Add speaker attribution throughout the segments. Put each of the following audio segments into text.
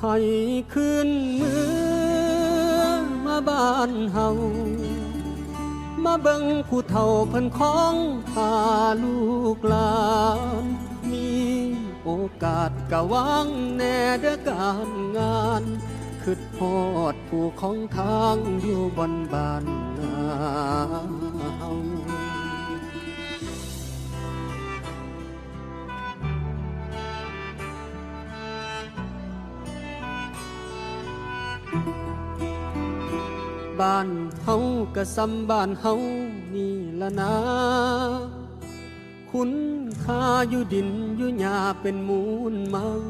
Speaker 1: ให้คืนเมือมาบ้านเฮามาเบิ่งผู้เฒ่าเพิ่นของพาลูกหลานมีโอกาสกะวางแน่เด้อการงานคือพอดผู้ของทางอยู่บนบ้านนาเฮา บ้านเฮากะซ้ำบ้านเฮานี่ละนะ คุณค่าอยู่ดินอยู่หญ้าเป็นมูลมัง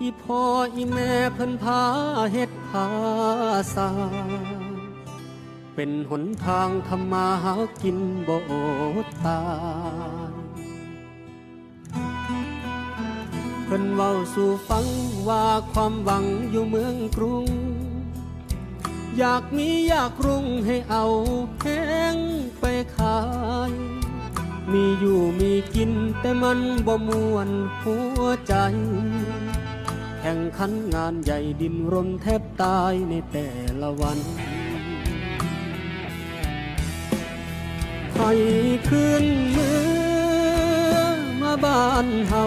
Speaker 1: อีพ่ออีแม่เพิ่นพาเฮ็ดพาสาเป็นหนทางทำมาหากินบ่ตายเพิ่นเว้าสู่ฟังว่าความหวังอยู่เมืองกรุง อยากมีอยากรุ่งให้เอาแพงไปขาย มีอยู่มีกินแต่มันบ่มวนหัวใจ แข่งขันงานใหญ่ดินรนแทบตายในแต่ละวันให้คืนเมือมาบ้านเฮา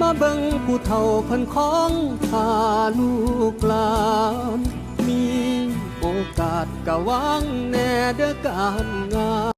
Speaker 1: มาเบิ่งผู้เฒ่าพิ่นของพาลูกหลาน ดกะวังแน่เด้อการงาน